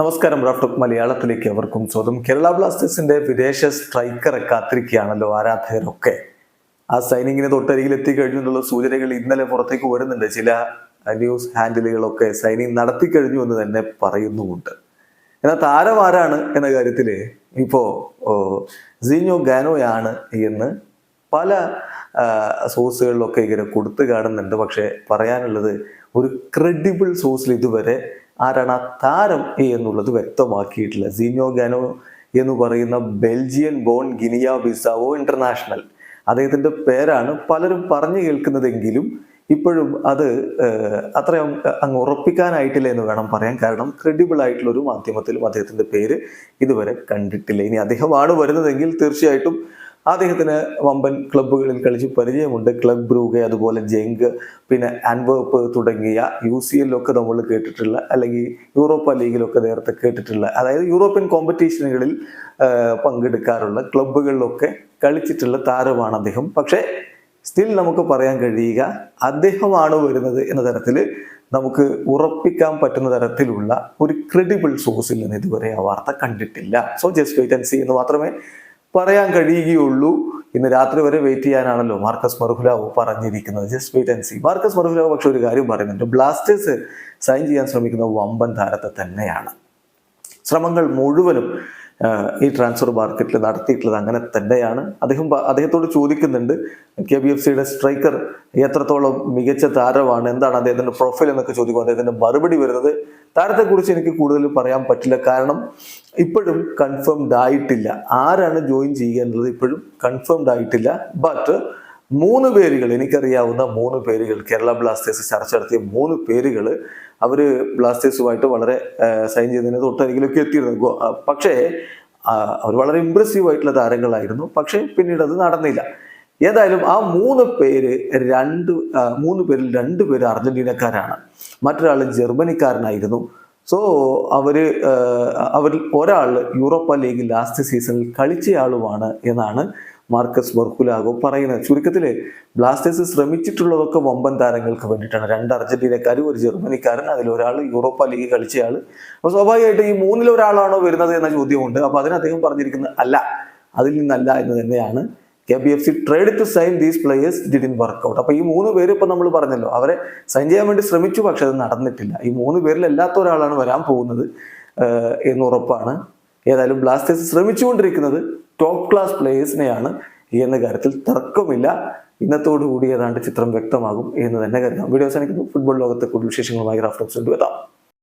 നമസ്കാരം റാഫ്റ്റോക്ക് മലയാളത്തിലേക്ക് അവർക്കും സ്വാഗതം. കേരള ബ്ലാസ്റ്റേഴ്സിന്റെ വിദേശ സ്ട്രൈക്കറെ കാത്തിരിക്കുകയാണല്ലോ ആരാധകരൊക്കെ. ആ സൈനിങ്ങിന് തൊട്ടരികിൽ എത്തിക്കഴിഞ്ഞു എന്നുള്ള സൂചനകൾ ഇന്നലെ പുറത്തേക്ക് വരുന്നുണ്ട്. ചില ന്യൂസ് ഹാൻഡിലുകളൊക്കെ സൈനിങ് നടത്തി കഴിഞ്ഞു എന്ന് തന്നെ പറയുന്നുമുണ്ട്. എന്നാൽ താരം ആരാണ് എന്ന കാര്യത്തിൽ ഇപ്പോ സീനോ ഗാനോയാണ് എന്ന് പല സോഴ്സുകളിലൊക്കെ ഇങ്ങനെ കൊടുത്തു കാണുന്നുണ്ട്. പക്ഷെ പറയാനുള്ളത് ഒരു ക്രെഡിബിൾ സോഴ്സിൽ ഇതുവരെ ആരാണ് ആ താരം എന്നുള്ളത് വ്യക്തമാക്കിയിട്ടില്ല. സീനിയോ ഗാനോ എന്ന് പറയുന്ന Belgian born Guinea Bissau international. അദ്ദേഹത്തിന്റെ പേരാണ് പലരും പറഞ്ഞു കേൾക്കുന്നതെങ്കിലും ഇപ്പോഴും അത് അത്രയും അങ്ങ് ഉറപ്പിക്കാനായിട്ടില്ല എന്ന് വേണം പറയാൻ. കാരണം ക്രെഡിബിൾ ആയിട്ടുള്ള ഒരു മാധ്യമത്തിലും അദ്ദേഹത്തിന്റെ പേര് ഇതുവരെ കണ്ടിട്ടില്ല. ഇനി അദ്ദേഹമാണ് വരുന്നതെങ്കിൽ തീർച്ചയായിട്ടും അദ്ദേഹത്തിന് വമ്പൻ ക്ലബ്ബുകളിൽ കളിച്ച് പരിചയമുണ്ട്. ക്ലബ് ബ്രൂഗെ അതുപോലെ ജെങ്ക് പിന്നെ ആൻവേർപ്പ് തുടങ്ങിയ യു സി എല്ലൊക്കെ നമ്മൾ കേട്ടിട്ടുള്ള അല്ലെങ്കിൽ യൂറോപ്പ ലീഗിലൊക്കെ നേരത്തെ കേട്ടിട്ടുള്ള അതായത് യൂറോപ്യൻ കോമ്പറ്റീഷനുകളിൽ പങ്കെടുക്കാറുള്ള ക്ലബ്ബുകളിലൊക്കെ കളിച്ചിട്ടുള്ള താരമാണ് അദ്ദേഹം. പക്ഷേ സ്റ്റിൽ നമുക്ക് പറയാൻ കഴിയുക അദ്ദേഹമാണ് വരുന്നത് എന്ന തരത്തിൽ നമുക്ക് ഉറപ്പിക്കാൻ പറ്റുന്ന തരത്തിലുള്ള ഒരു ക്രെഡിബിൾ സോഴ്സിൽ നിന്ന് ഇതുവരെ ആ വാർത്ത കണ്ടിട്ടില്ല. So just wait and see എന്ന് മാത്രമേ പറയാൻ കഴിയുകയുള്ളൂ. ഇന്ന് രാത്രി വരെ വെയിറ്റ് ചെയ്യാനാണല്ലോ മാർക്കസ് മറുഹുലാവോ പറഞ്ഞിരിക്കുന്നത്. Just wait and see Marcus മറുഹുലാവോ പക്ഷെ ഒരു കാര്യം പറയുന്നുണ്ട്. ബ്ലാസ്റ്റേഴ്സ് സൈൻ ചെയ്യാൻ ശ്രമിക്കുന്ന വമ്പൻ താരത്തെ തന്നെയാണ്. ശ്രമങ്ങൾ മുഴുവനും ഈ ട്രാൻസ്ഫർ മാർക്കറ്റിൽ നടത്തിയിട്ടുള്ളത് അങ്ങനെ തന്നെയാണ്. അദ്ദേഹം അദ്ദേഹത്തോട് ചോദിക്കുന്നുണ്ട് കെ ബി എഫ് സിയുടെ സ്ട്രൈക്കർ എത്രത്തോളം മികച്ച താരമാണ് എന്താണ് അദ്ദേഹത്തിന്റെ പ്രൊഫൈൽ എന്നൊക്കെ ചോദിക്കുമ്പോൾ അദ്ദേഹത്തിന്റെ മറുപടി വരുന്നത് താരത്തെക്കുറിച്ച് എനിക്ക് കൂടുതൽ പറയാൻ പറ്റില്ല. കാരണം ഇപ്പോഴും കൺഫേംഡ് ആയിട്ടില്ല. ആരാണ് ജോയിൻ ചെയ്യുക എന്നുള്ളത് ഇപ്പോഴും കൺഫേംഡ് ആയിട്ടില്ല. ബട്ട് മൂന്ന് പേരുകൾ എനിക്കറിയാവുന്ന മൂന്ന് പേരുകൾ കേരള ബ്ലാസ്റ്റേഴ്സ് ചർച്ച നടത്തിയ മൂന്ന് പേരുകൾ അവർ ബ്ലാസ്റ്റേഴ്സുമായിട്ട് വളരെ സൈൻ ചെയ്തതിന് തൊട്ടരികിലൊക്കെ എത്തിയിരുന്നു. പക്ഷേ അവർ വളരെ ഇമ്പ്രസീവ് ആയിട്ടുള്ള താരങ്ങളായിരുന്നു. പക്ഷേ പിന്നീട് അത് നടന്നില്ല. ഏതായാലും ആ മൂന്ന് പേര് രണ്ട് മൂന്ന് പേരിൽ രണ്ട് പേര് അർജന്റീനക്കാരാണ്. മറ്റൊരാൾ ജർമ്മനിക്കാരനായിരുന്നു. സോ അവർ ആ, അവരിൽ ഒരാൾ യൂറോപ്പ ലീഗ് ലാസ്റ്റ് സീസണിൽ കളിച്ചയാളുമാണ് എന്നാണ് മാർക്കസ് ബർക്കുലാഗോ പറയുന്നത്. ചുരുക്കത്തിൽ ബ്ലാസ്റ്റേഴ്സ് ശ്രമിച്ചിട്ടുള്ളതൊക്കെ വമ്പൻ താരങ്ങൾക്ക് വേണ്ടിയിട്ടാണ്. രണ്ട് അർജന്റീനക്കാരും ഒരു ജർമ്മനിക്കാരൻ അതിലൊരാൾ യൂറോപ്പ ലീഗ് കളിച്ചയാൾ അപ്പോൾ സ്വാഭാവികമായിട്ട് ഈ മൂന്നിലൊരാളാണോ വരുന്നത് എന്ന ചോദ്യമുണ്ട്. അപ്പോൾ അതിന് അദ്ദേഹം പറഞ്ഞിരിക്കുന്നത് അല്ല. അതിൽ നിന്നല്ല എന്ന് തന്നെയാണ് K B F C trade to sign these players didn't work out അപ്പോൾ ഈ മൂന്ന് പേര് ഇപ്പൊ നമ്മൾ പറഞ്ഞല്ലോ അവരെ സൈൻ ചെയ്യാൻ വേണ്ടി ശ്രമിച്ചു പക്ഷെ അത് നടന്നിട്ടില്ല. ഈ മൂന്ന് പേരിൽ അല്ലാത്ത ഒരാളാണ് വരാൻ പോകുന്നത് എന്ന് ഉറപ്പാണ്. ഏതായാലും ബ്ലാസ്റ്റേഴ്സ് ശ്രമിച്ചുകൊണ്ടിരിക്കുന്നത് ടോപ്പ് ക്ലാസ് പ്ലേയേഴ്സിനെയാണ് എന്ന കാര്യത്തിൽ തർക്കമില്ല. ഇന്നത്തോടു കൂടി ഏതാണ്ട് ചിത്രം വ്യക്തമാകും എന്ന് തന്നെ കരുതാം. വീഡിയോ അവസാനിക്കുന്നു. ഫുട്ബോൾ ലോകത്തെ കൂടുതൽ വിശേഷങ്ങളുമായി റാഫ്റ്റോക്സ് കൊണ്ടുവരാം